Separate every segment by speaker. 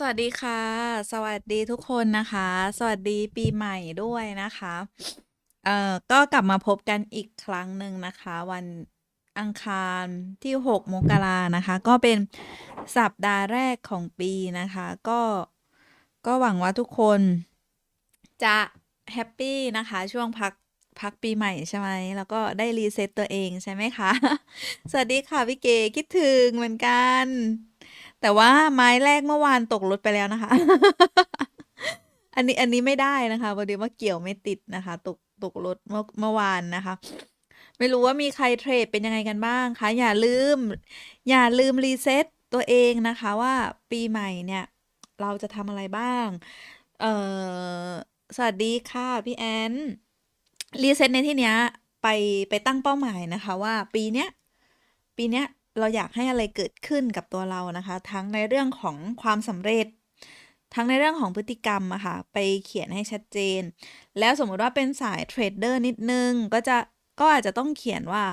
Speaker 1: สวัสดีค่ะ สวัสดีทุกคนนะคะ สวัสดีปีใหม่ด้วยนะคะ เอ่อ ก็กลับมาพบกันอีกครั้งหนึ่งนะคะ วันอังคารที่ 6 มกรานะคะ ก็เป็นสัปดาห์แรกของปีนะคะ ก็ก็หวังว่าทุกคนจะแฮปปี้นะคะ ช่วงพักพักปีใหม่ใช่ไหม แล้วก็ได้รีเซ็ตตัวเองใช่ไหมคะ สวัสดีค่ะพี่เกคิดถึงเหมือนกัน แต่ว่าไม้แรกเมื่อวานตกรถไปแล้วนะคะ อันนี้อันนี้ไม่ได้นะคะพอดีว่าเกี่ยวไม่ติดนะคะ ตกตกรถเมื่อเมื่อวานนะคะ ไม่รู้ว่ามีใครเทรดเป็นยังไงกันบ้างคะอย่าลืม อย่าลืมรีเซ็ตตัวเองนะคะว่าปีใหม่เนี่ย เราจะทำอะไรบ้าง เออสวัสดีค่ะ พี่แอนรีเซ็ตในที่เนี้ยไปไปตั้งเป้าหมายนะคะว่าปีเนี้ยปีเนี้ย เราอยากให้อะไรเกิดขึ้นกับตัวเรานะคะ ทั้งในเรื่องของความสำเร็จ ทั้งในเรื่องของพฤติกรรมอะค่ะไปเขียนให้ชัดเจน แล้วสมมุติว่าเป็นสายเทรดเดอร์นิดนึง ก็จะก็อาจจะต้องเขียนว่า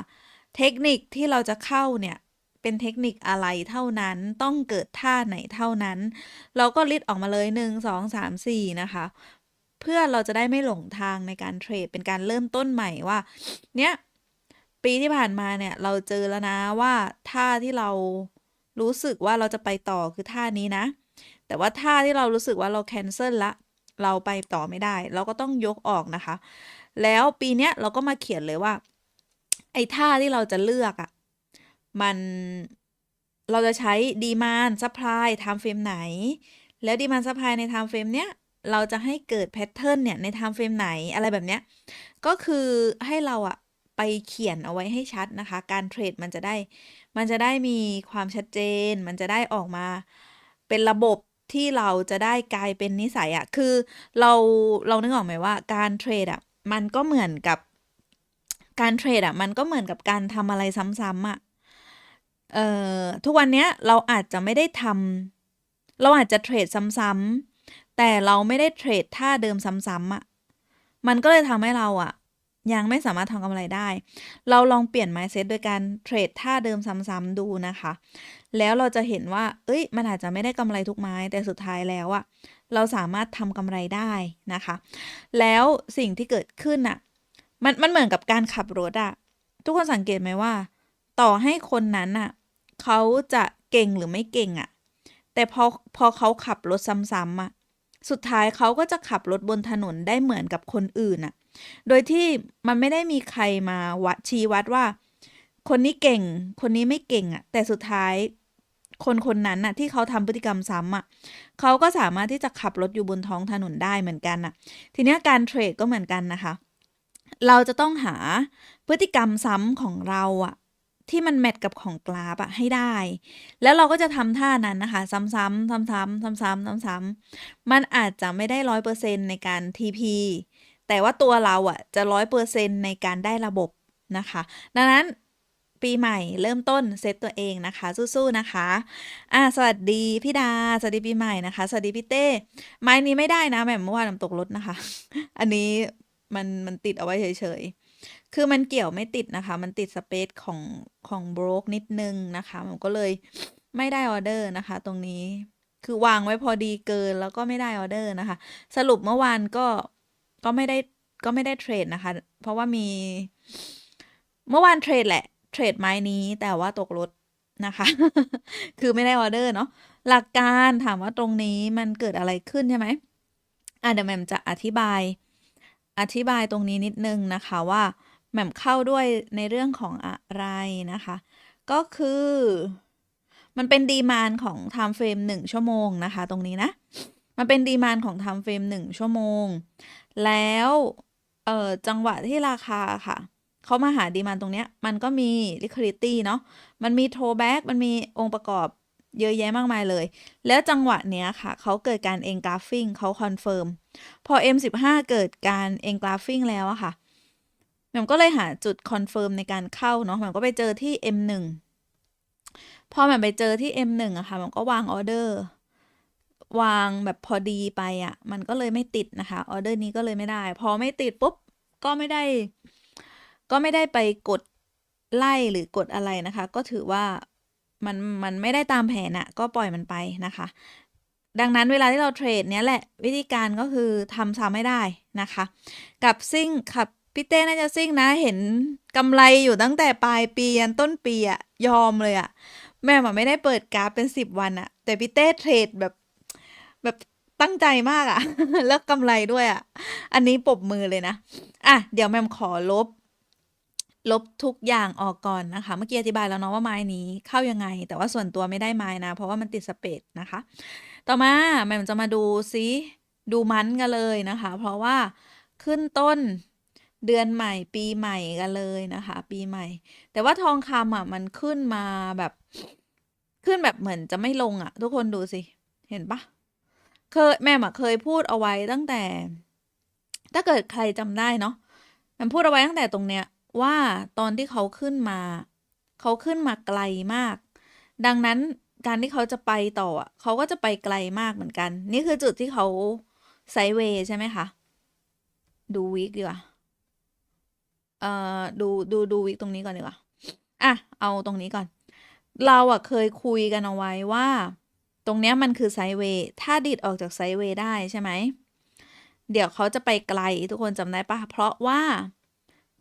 Speaker 1: เทคนิคที่เราจะเข้าเนี่ยเป็นเทคนิคอะไรเท่านั้นต้องเกิดท่าไหนเท่านั้น เราก็ลิสต์ออกมาเลย 1 2 3 4 นะคะ เพื่อเราจะได้ไม่หลงทางในการเทรดเป็นการเริ่มต้นใหม่ว่า เนี่ย ปีที่ผ่านมาเนี่ย เราเจอแล้วนะว่าท่าที่เรารู้สึกว่าเราจะไปต่อคือท่านี้นะ แต่ว่าท่าที่เรารู้สึกว่าเราแคนเซิลล้วเราไปต่อไม่ได้ เราก็ต้องยกออกนะคะ แล้วปีเนี้ยเราก็มาเขียนเลยว่า ไอ้ท่าที่เราจะเลือกอะมันเราจะใช้ Demand Supply ไทม์เฟรมไหน แล้ว Demand Supply ในไทม์เฟรมเนี้ยเราจะให้เกิดแพตเทิร์นเนี่ยในไทม์เฟรมไหนอะไรแบบเนี้ย ก็คือให้เราอะ ไปเขียนเอาไว้ให้ชัดนะคะ การเทรดมันจะได้ มันจะได้มีความชัดเจน มันจะได้ออกมาเป็นระบบที่เราจะได้กลายเป็นนิสัยอะคือเราเรานึกออกไหมว่าการเทรดอะมันก็เหมือนกับการเทรดอะมันก็เหมือนกับการทำอะไรซ้ำๆอะเอ่อทุกวันเนี้ยเราอาจจะไม่ได้ทำเราอาจจะเทรดซ้ำๆแต่เราไม่ได้เทรดท่าเดิมซ้ำๆอะมันก็เลยทำให้เราอะ ยังไม่สามารถทำกำไรได้ เราลองเปลี่ยน mindset โดยการเทรดท่าเดิมซ้ำๆดูนะคะ แล้วเราจะเห็นว่าเฮ้ย มันอาจจะไม่ได้กำไรทุกไม้ แต่สุดท้ายแล้วอะเราสามารถทำกำไรได้นะคะ แล้วสิ่งที่เกิดขึ้นน่ะมันมันเหมือนกับการขับรถอะทุกคนสังเกตไหมว่า ต่อให้คนนั้นน่ะเขาจะเก่งหรือไม่เก่งอะแต่พอพอเขาขับรถซ้ำๆอะสุดท้ายเขาก็จะขับรถบนถนนได้เหมือนกับคนอื่นน่ะ โดยที่มันไม่ได้มีใครมาวัดชี้วัดว่า คนนี้เก่ง คนนี้ไม่เก่งอะแต่สุดท้ายคนคนนั้นน่ะ ที่เขาทำพฤติกรรมซ้ำอะเขาก็สามารถที่จะขับรถอยู่บนท้องถนนได้เหมือนกันน่ะ ทีนี้การเทรดก็เหมือนกันนะคะ เราจะต้องหาพฤติกรรมซ้ำของเราอะที่มันแมตช์กับของกราฟอะให้ได้ แล้วเราก็จะทำท่านั้นนะคะซ้ำๆซ้ำๆซ้ำๆซ้ำๆมันอาจจะไม่ได้100%ในการ TP แต่ว่าตัวเราอะจะ100%ในการได้ระบบนะคะ ดังนั้นปีใหม่เริ่มต้นเซตตัวเองนะคะ สู้ๆนะคะอาสวัสดีพี่ดา สวัสดีปีใหม่นะคะ สวัสดีพี่เต้ ไม้นี้ไม่ได้นะแหม่เมื่อวานแหม่มตกรถนะคะ อันนี้มันมันติดเอาไว้เฉยๆ คือมันเกี่ยวไม่ติดนะคะ มันติดสเปซของของบรกนิดนึงนะคะผมก็เลยไม่ได้ออเดอร์นะคะ ตรงนี้คือวางไว้พอดีเกินแล้วก็ไม่ได้ออเดอร์นะคะ สรุปเมื่อวานก็ ก็ไม่ได้ก็ไม่ได้เทรดนะคะ เพราะว่ามี เมื่อวานเทรดแหละ เทรดไม้นี้แต่ว่าตกรถนะคะ คือไม่ได้ออเดอร์เนาะหลักการถามว่าตรงนี้มันเกิดอะไรขึ้นใช่ไหมอาเดี๋ยวแหม่มจะอธิบาย อธิบายตรงนี้นิดนึงนะคะว่าแหม่มเข้าด้วยในเรื่องของอะไรนะคะ ก็คือมันเป็น Demand ของไทม์เฟรม1ชั่วโมงนะคะ ตรงนี้นะ มันเป็น Demand ของไทม์เฟรม1ชั่วโมง แล้วเอ่อจังหวะที่ราคาค่ะ เขามาหา Demand ตรงเนี้ย มันก็มี liquidity เนาะมันมี throwback มันมีองค์ประกอบเยอะแยะมากมายเลย แล้วจังหวะเนี้ยค่ะ เขาเกิดการ engulfing เขาคอนเฟิร์ม พอ M15 เกิดการ engulfing แล้วอะค่ะแหม่มก็เลยหาจุดคอนเฟิร์มในการเข้าเนาะแหม่มก็ไปเจอที่ M1 พอแหม่มไปเจอที่ M1 อะค่ะแหม่มก็วางออเดอร์ วางแบบพอดีไปอะมันก็เลยไม่ติดนะคะออเดอร์นี้ก็เลยไม่ได้ พอไม่ติดปุ๊บก็ไม่ได้ ก็ไม่ได้ไปกดไล่หรือกดอะไรนะคะ ก็ถือว่ามันมันไม่ได้ตามแผนน่ะ ก็ปล่อยมันไปนะคะ ดังนั้นเวลาที่เราเทรดเนี้ยแหละ วิธีการก็คือทำซ้ำไม่ได้นะคะ กับซิ่งขับพี่เต้น่าจะซิ่งนะเห็นกำไรอยู่ตั้งแต่ปลายปียันต้นปีอะยอมเลยอะแม่มันไม่ได้เปิดกราฟเป็นสิบวันอะแต่พี่เต้เทรดแบบ แบบตั้งใจมากอะแล้วกำไรด้วยอะอันนี้ปบมือเลยนะ อะ เดี๋ยวแมมขอลบ ลบทุกอย่างออกก่อนนะคะ เมื่อกี้อธิบายแล้วเนาะว่าไม้นี้เข้ายังไง แต่ว่าส่วนตัวไม่ได้ไม้นะ เพราะว่ามันติดสเปซนะคะ ต่อมาแมมจะมาดูซิดูมันกันเลยนะคะ เพราะว่าขึ้นต้นเดือนใหม่ปีใหม่กันเลยนะคะ ปีใหม่ แต่ว่าทองคำอะมันขึ้นมาแบบ ขึ้นแบบเหมือนจะไม่ลงอะ ทุกคนดูสิ เห็นปะ เคยแม่อะเคยพูดเอาไว้ตั้งแต่ ถ้าเกิดใครจำได้เนาะแมันพูดเอาไว้ตั้งแต่ตรงเนี้ยว่าตอนที่เขาขึ้นมา เขาขึ้นมาไกลมาก ดังนั้นการที่เขาจะไปต่อเขาก็จะไปไกลมากเหมือนกัน นี่คือจุดที่เขาไซเวย์ใช่ไหมคะ ดูวิกดีกว่าเอ่อดูดูดูวิกตรงนี้ก่อนดีกว่าอะเอาตรงนี้ก่อน เราอะเคยคุยกันเอาไว้ว่า ตรงเนี้ยมันคือไซด์เวย์ถ้าดิดออกจากไซด์เวย์ได้ใช่ไหม เดี๋ยวเขาจะไปไกลทุกคนจำได้ปะเพราะว่า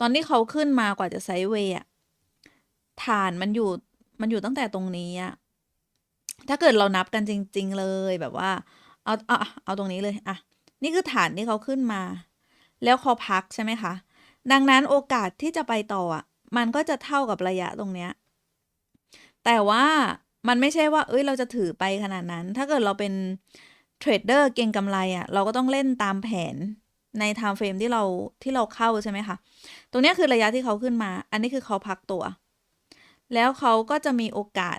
Speaker 1: ตอนที่เขาขึ้นมากว่าจะไซด์เวย์อะฐานมันอยู่มันอยู่ตั้งแต่ตรงนี้อะถ้าเกิดเรานับกันจริง ๆ เลยแบบว่า เอาเอาเอาตรงนี้เลยอะนี่คือฐานที่เขาขึ้นมา แล้วเขาพักใช่ไหมคะ ดังนั้นโอกาสที่จะไปต่ออะ มันก็จะเท่ากับระยะตรงเนี้ย แต่ว่า มันไม่ใช่ว่า เอ้ย เราจะถือไปขนาดนั้น ถ้าเกิดเราเป็นเทรดเดอร์เก่งกำไรอะ เราก็ต้องเล่นตามแผนในไทม์เฟรมที่เราที่เราเข้าใช่ไหมคะ ตรงเนี้ยคือระยะที่เขาขึ้นมา อันนี้คือเขาพักตัว แล้วเขาก็จะมีโอกาส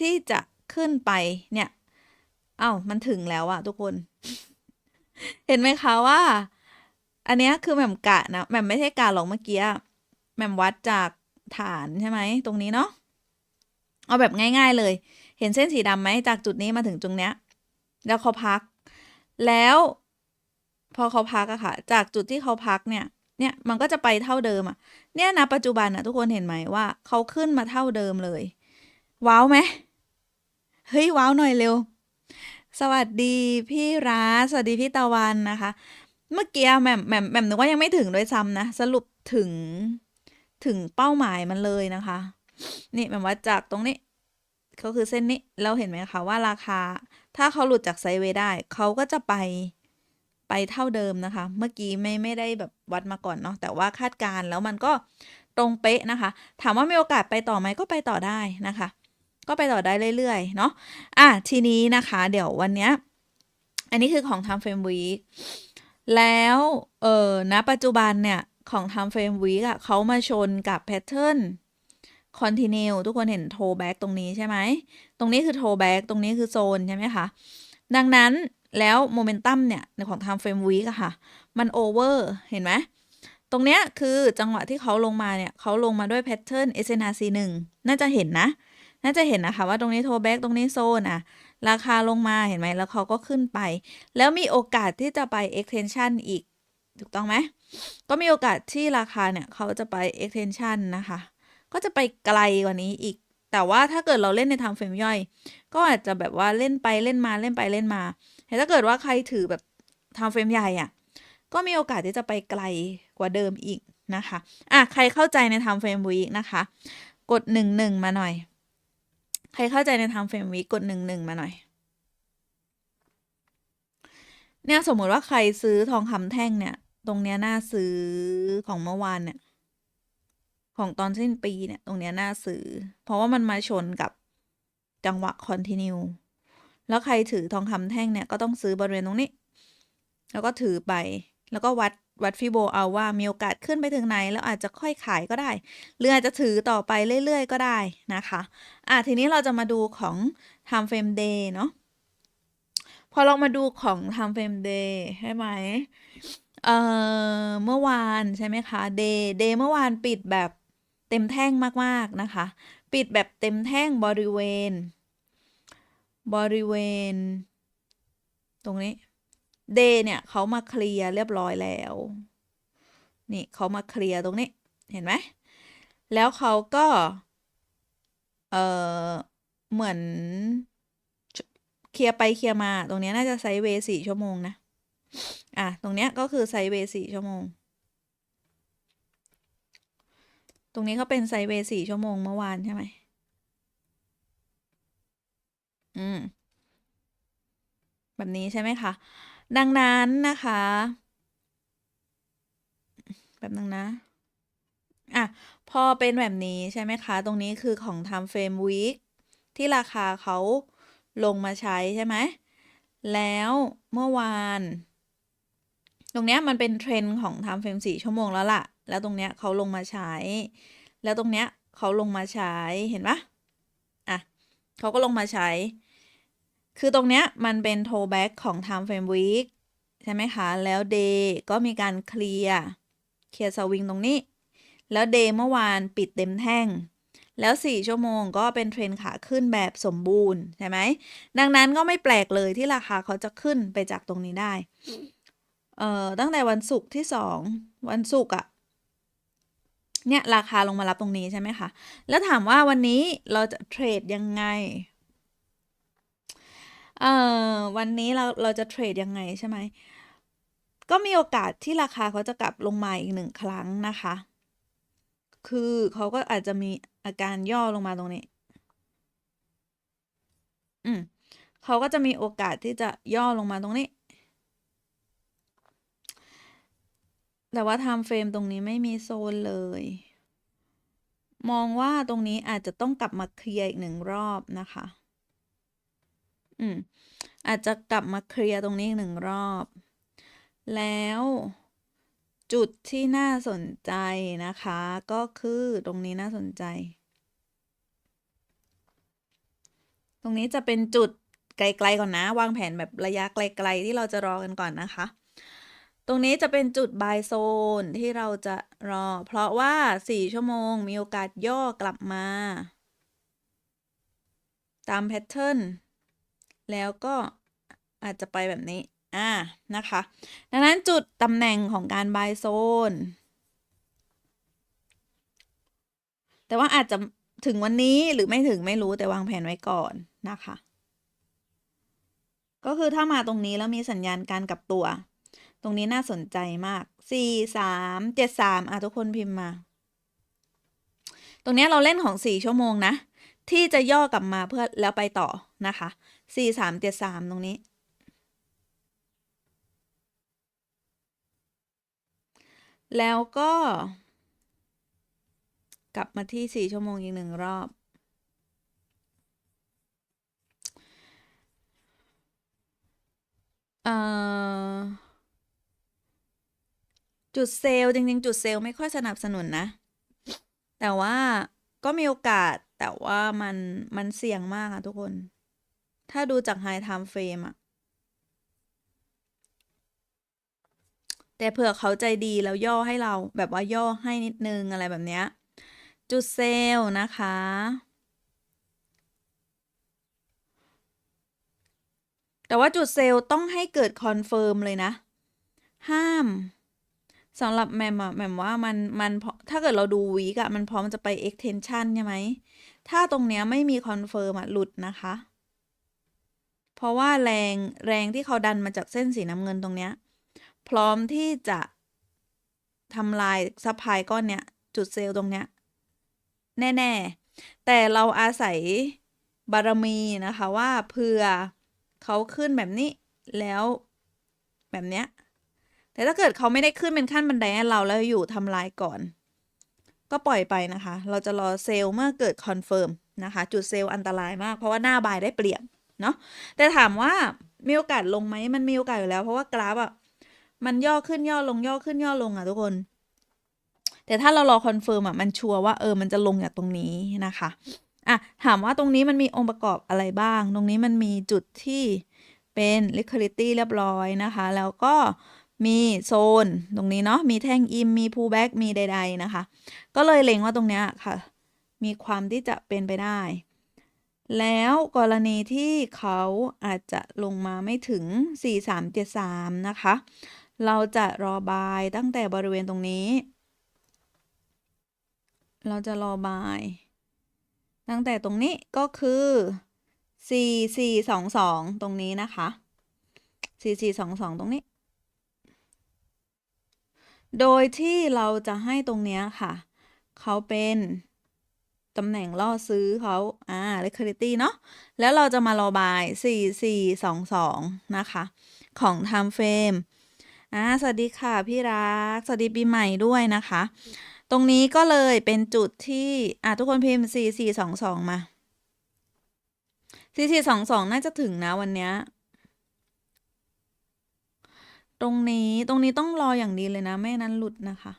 Speaker 1: ที่จะขึ้นไปเนี่ย เอ้า มันถึงแล้วอะทุกคน เห็นไหมคะว่า อันเนี้ยคือแหม่มกะนะแหม่มไม่ใช่กะหรอกเมื่อกี้แหม่มวัดจากฐานใช่ไหม ตรงนี้เนาะ เอาแบบง่ายๆเลย เห็นเส้นสีดำไหมจากจุดนี้มาถึงตรงเนี้ย แล้วเขาพัก แล้ว พอเขาพักอะค่ะ จากจุดที่เขาพักเนี่ย เนี่ยมันก็จะไปเท่าเดิมอะเนี่ยนะปัจจุบันอะทุกคนเห็นไหมว่าเขาขึ้นมาเท่าเดิมเลย ว้าวไหมเฮ้ยว้าวหน่อยเร็ว สวัสดีพี่รัสสวัสดีพี่ตะวันนะคะ เมื่อกี้แหม่มแหม่มแหม่มนึกว่ายังไม่ถึงด้วยซ้ำนะ สรุปถึงถึงเป้าหมายมันเลยนะคะ นี่แหม่มว่าจากตรงนี้ก็คือเส้นนี้เราเห็นไหมคะว่าราคา ถ้าเขาหลุดจากไซเวได้เขาก็จะไปไปเท่าเดิมนะคะ เมื่อกี้ไม่ไม่ได้แบบวัดมาก่อนเนาะแต่ว่าคาดการ์แล้วมันก็ตรงเป๊ะนะคะ ถามว่ามีโอกาสไปต่อไหมก็ไปต่อได้นะคะ ก็ไปต่อได้เรื่อยๆเนาะอะทีนี้นะคะ เดี๋ยววันเนี้ยอันนี้คือของ time frame week แล้วเออณปัจจุบันเนี่ยของ time frame week อะเขามาชนกับ pattern continue ทุกคนเห็น toe back ตรงนี้ใช่ไหม ตรงนี้คือ toe back ตรงนี้คือโซนใช่ไหมคะ ดังนั้นแล้ว momentum เนี่ยในของ time frame week อะค่ะ มัน over เห็นไหม ตรงเนี้ยคือจังหวะที่เขาลงมาเนี่ยเขาลงมาด้วย pattern SNRC 1น่าจะเห็นนะ น่าจะเห็นนะคะว่าตรงนี้ toe back ตรงนี้โซนอะราคาลงมาเห็นไหมแล้วเขาก็ขึ้นไป แล้วมีโอกาสที่จะไป extension อีกถูกต้องไหม ก็มีโอกาสที่ราคาเนี่ยเขาจะไป extension นะคะ ก็จะไปไกลกว่านี้อีก แต่ว่าถ้าเกิดเราเล่นใน time frame ย่อย ก็อาจจะแบบว่าเล่นไปเล่นมาเล่นไปเล่นมาแต่ถ้าเกิดว่าใครถือแบบ time frame ใหญ่อะก็มีโอกาสที่จะไปไกลกว่าเดิมอีกนะคะ อะ ใครเข้าใจใน time frame week นะคะ กดหนึ่งหนึ่งมาหน่อย ใครเข้าใจใน time frame week กดหนึ่งหนึ่งมาหน่อย เนี่ยสมมติว่าใครซื้อทองคำแท่งเนี่ย ตรงเนี้ยน่าซื้อของเมื่อวานเนี่ย ของตอนสิ้นปีเนี่ยตรงเนี้ยน่าซื้อ เพราะว่ามันมาชนกับจังหวะ continue แล้วใครถือทองคำแท่งเนี่ยก็ต้องซื้อบริเวณตรงนี้ แล้วก็ถือไป แล้วก็วัดวัดฟิโบเอาว่ามีโอกาสขึ้นไปถึงไหน แล้วอาจจะค่อยขายก็ได้หรืออาจจะถือต่อไปเรื่อยๆ ก็ได้นะคะอะทีนี้เราจะมาดูของ time frame day เนาะพอเรามาดูของ time frame day ใช่ไหมเอ่อเมื่อวานใช่ไหมคะ day day เมื่อวานปิดแบบ เต็มแท่งมากๆนะคะ ปิดแบบเต็มแท่งบริเวณ บริเวณ ตรงนี้ day เนี่ยเขามาเคลียร์เรียบร้อยแล้ว นี่เขามาเคลียร์ตรงนี้เห็นไหมแล้วเขาก็ เออเหมือนเคลียร์ไปเคลียร์มา ตรงนี้น่าจะไซด์เวสี่ชั่วโมงนะ อะ ตรงเนี้ยก็คือไซด์เวสี่ชั่วโมง ตรงนี้เขาเป็นไซเวย์สี่ชั่วโมงเมื่อวานใช่ไหม อืม แบบนี้ใช่ไหมคะ ดังนั้นนะคะ แบบนึงนะอะ พอเป็นแบบนี้ใช่ไหมคะ ตรงนี้คือของ time frame week ที่ราคาเขาลงมาใช้ใช่ไหม แล้วเมื่อวาน ตรงนี้มันเป็นเทรนด์ของ time frame สี่ชั่วโมงแล้วล่ะ แล้วตรงเนี้ยเขาลงมาใช้ แล้วตรงเนี้ยเขาลงมาใช้เห็นปะอะเขาก็ลงมาใช้ คือตรงเนี้ยมันเป็น throwback ของ time frame week ใช่ไหมคะ แล้ว day ก็มีการเคลียร์เคลียร์สวิงตรงนี้ แล้ว day เมื่อวานปิดเต็มแท่งแล้ว 4 ชั่วโมงก็เป็นเทรนขาขึ้นแบบสมบูรณ์ใช่ไหม ดังนั้นก็ไม่แปลกเลยที่ราคาเขาจะขึ้นไปจากตรงนี้ได้ เอ่อ ตั้งแต่วันศุกร์ที่สองวันศุกร์อะ เนี่ยราคาลงมารับตรงนี้ใช่ไหมคะ แล้วถามว่าวันนี้เราจะเทรดยังไง เอ่อวันนี้เราเราจะเทรดยังไงใช่ไหม ก็มีโอกาสที่ราคาเขาจะกลับลงมาอีกหนึ่งครั้งนะคะ คือเขาก็อาจจะมีอาการย่อลงมาตรงนี้ อืมเขาก็จะมีโอกาสที่จะย่อลงมาตรงนี้ แต่ว่า time frame ตรงนี้ไม่มีโซนเลย มองว่าตรงนี้อาจจะต้องกลับมาเคลียร์อีกหนึ่งรอบนะคะ อืม อาจจะกลับมาเคลียร์ตรงนี้อีกหนึ่งรอบ แล้วจุดที่น่าสนใจนะคะ ก็คือตรงนี้น่าสนใจ ตรงนี้จะเป็นจุดไกลๆก่อนนะ วางแผนแบบระยะไกล ๆ ที่เราจะรอกันก่อนนะคะ ตรงนี้จะเป็นจุดบายโซนที่เราจะรอ เพราะว่า 4 ชั่วโมงมีโอกาสย่อกลับมา ตามแพทเทิร์นแล้วก็อาจจะไปแบบนี้ อ่า นะคะ ดังนั้นจุดตำแหน่งของการบายโซน แต่ว่าอาจจะถึงวันนี้หรือไม่ถึงไม่รู้แต่วางแผนไว้ก่อนนะคะ ก็คือถ้ามาตรงนี้แล้วมีสัญญาณการกลับตัว ตรงนี้น่าสนใจมากสี่สามเจ็ดสามอะทุกคนพิมพ์มา ตรงนี้เราเล่นของสี่ชั่วโมงนะ ที่จะย่อกลับมาเพื่อแล้วไปต่อนะคะสี่สามเจ็ดสามตรงนี้แล้วก็ กลับมาที่สี่ชั่วโมงอีกหนึ่งรอบ เอ่อ จุดเซลล์จริงๆ จุดเซลล์ไม่ค่อยสนับสนุนนะ แต่ว่าก็มีโอกาสแต่ว่ามันมันเสี่ยงมากอะทุกคน ถ้าดูจาก High Time Frame อะแต่เผื่อเขาใจดีแล้วย่อให้เราแบบว่าย่อให้นิดนึงอะไรแบบเนี้ย จุดเซลล์นะคะแต่ว่าจุดเซลล์ต้องให้เกิดคอนเฟิร์มเลยนะ ห้าม สำหรับแมมอะแมมว่ามันมันถ้าเกิดเราดูวีกอะมันพร้อมจะไป extension ใช่ไหม ถ้าตรงเนี้ยไม่มีคอนเฟิร์มอะหลุดนะคะ เพราะว่าแรงแรงที่เขาดันมาจากเส้นสีน้ำเงินตรงเนี้ย พร้อมที่จะทำลายซัพพลายก้อนเนี้ย จุดเซลล์ตรงเนี้ย แน่ ๆ แต่เราอาศัยบารมีนะคะว่าเผื่อเขาขึ้นแบบนี้แล้วแบบเนี้ย แต่ถ้าเกิดเขาไม่ได้ขึ้นเป็นขั้นบันไดให้เราแล้วอยู่ทำลายก่อน ก็ปล่อยไปนะคะ เราจะรอเซลล์เมื่อเกิดคอนเฟิร์มนะคะ จุดเซลล์อันตรายมาก เพราะว่าหน้าบายได้เปรียบเนาะแต่ถามว่ามีโอกาสลงไหมมันมีโอกาสอยู่แล้ว เพราะว่ากราฟอะมันย่อขึ้นย่อลงย่อขึ้นย่อลงอะทุกคน แต่ถ้าเรารอคอนเฟิร์มอะมันชัวร์ว่าเออมันจะลงจากตรงนี้นะคะอะถามว่าตรงนี้มันมีองค์ประกอบอะไรบ้าง ตรงนี้มันมีจุดที่เป็น liquidity เรียบร้อยนะคะ แล้วก็ มีโซนตรงนี้เนาะมีแท่งอิมมี pullback มีใด ๆ นะคะ ก็เลยเล็งว่าตรงเนี้ยค่ะ มีความที่จะเป็นไปได้ แล้วกรณีที่เขาอาจจะลงมาไม่ถึง 4373 นะคะ เราจะรอบายตั้งแต่บริเวณตรงนี้ เราจะรอบาย ตั้งแต่ตรงนี้ก็คือสี่สี่สองสองตรงนี้นะคะสี่สี่สองสองตรงนี้ โดยที่เราจะให้ตรงเนี้ยค่ะ เขาเป็นตำแหน่งล่อซื้อเขาอ่า liquidity เนาะแล้วเราจะมารอบายสี่สี่สองสองนะคะ ของ time frame อ่าสวัสดีค่ะพี่รัก สวัสดีปีใหม่ด้วยนะคะ ตรงนี้ก็เลยเป็นจุดที่ อ่าทุกคนพิมพ์สี่สี่สองสองมาสี่สี่สองสองน่าจะถึงนะวันเนี้ย ตรงนี้ตรงนี้ต้องรออย่างดีเลยนะ ไม่นั้นหลุดนะคะ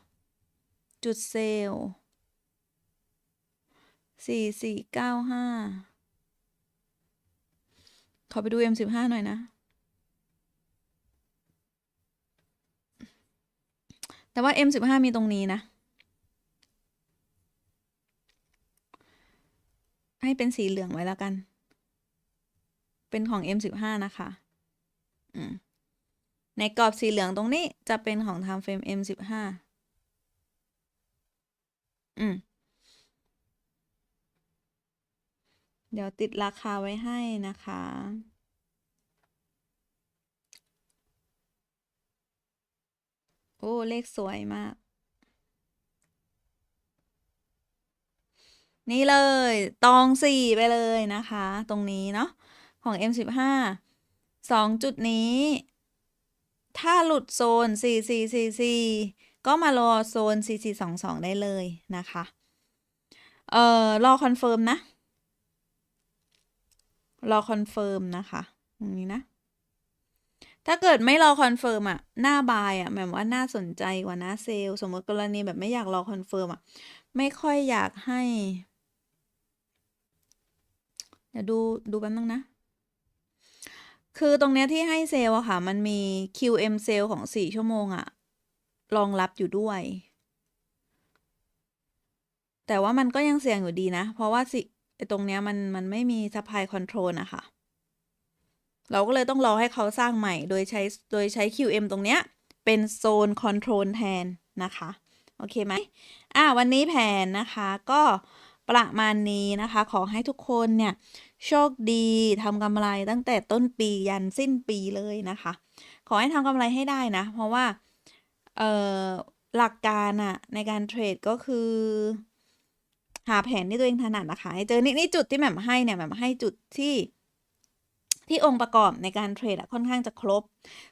Speaker 1: จุดเซลล์สี่สี่เก้าห้าขอไปดู M สิบห้าหน่อยนะ แต่ว่า M สิบห้ามีตรงนี้นะ ให้เป็นสีเหลืองไว้แล้วกัน เป็นของ M สิบห้านะคะ อืม ในกรอบสีเหลืองตรงนี้จะเป็นของ time frame M สิบห้าอืม เดี๋ยวติดราคาไว้ให้นะคะ โอ้ เลขสวยมาก นี่เลย ตองสี่ไปเลยนะคะ ตรงนี้เนาะ ของ M15 สองจุดนี้ ถ้าหลุดโซน 4444 ก็มารอโซน 4422 ได้เลยนะคะ เอ่อ รอคอนเฟิร์มนะ รอคอนเฟิร์มนะคะตรงนี้นะ ถ้าเกิดไม่รอคอนเฟิร์มอะหน้าบายอะแบบว่าน่าสนใจกว่าน้าเซลล์สมมติกรณีแบบไม่อยากรอคอนเฟิร์มอะไม่ค่อยอยากให้ เดี๋ยวดูดูแป๊บนึงนะ คือตรงเนี้ยที่ให้เซลล์อะค่ะ มันมี QM เซลล์ของสี่ชั่วโมงอะรองรับอยู่ด้วย แต่ว่ามันก็ยังเสี่ยงอยู่ดีนะ เพราะว่าสิตรงเนี้ยมันมันไม่มี supply control นะคะเราก็เลยต้องรอให้เขาสร้างใหม่ โดยใช้โดยใช้ QM ตรงเนี้ย เป็นโซนคอนโทรลแทนนะคะ โอเคไหมอ่าวันนี้แผนนะคะก็ประมาณนี้นะคะ ขอให้ทุกคนเนี่ย โชคดีทำกำไรตั้งแต่ต้นปียันสิ้นปีเลยนะคะ ขอให้ทำกำไรให้ได้นะ เพราะว่าหลักการอะในการเทรดก็คือ หาแผนที่ตัวเองถนัดนะคะให้เจอนี่นี่จุดที่แหม่มให้เนี่ยแหม่มให้จุดที่ที่องค์ประกอบในการเทรดอะค่อนข้างจะครบ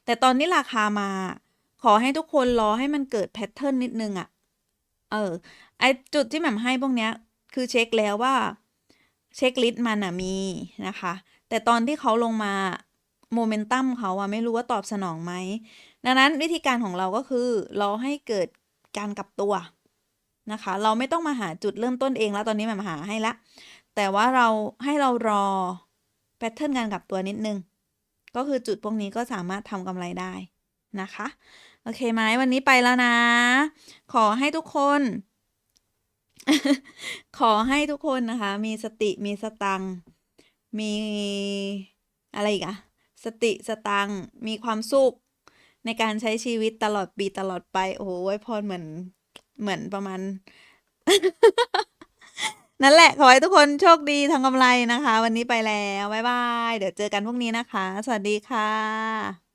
Speaker 1: แต่ตอนนี้ราคามา ขอให้ทุกคนรอให้มันเกิดแพทเทิร์นนิดนึงอะเออไอจุดที่แหม่มให้พวกเนี้ย คือเช็คแล้วว่า เช็คลิสต์มันอะมีนะคะ แต่ตอนที่เขาลงมาโมเมนตัมเขาอะไม่รู้ว่าตอบสนองไหม ดังนั้นวิธีการของเราก็คือรอให้เกิดการกลับตัวนะคะ เราไม่ต้องมาหาจุดเริ่มต้นเองแล้วตอนนี้แหม่มหาให้ละ แต่ว่าเราให้เรารอแพทเทิร์นการกลับตัวนิดนึง ก็คือจุดพวกนี้ก็สามารถทำกำไรได้นะคะ โอเคไหมวันนี้ไปแล้วนะ ขอให้ทุกคน ขอให้ทุกคนนะคะ มีสติมีสตัง มีอะไรอีกอะสติสตัง มีความสุข ในการใช้ชีวิตตลอดปีตลอดไป โอ้โหไว้พรเหมือนเหมือนประมาณ นั่นแหละ ขอให้ทุกคนโชคดีทำกำไรนะคะ วันนี้ไปแล้ว บ๊ายบาย เดี๋ยวเจอกันพรุ่งนี้นะคะ สวัสดีค่ะ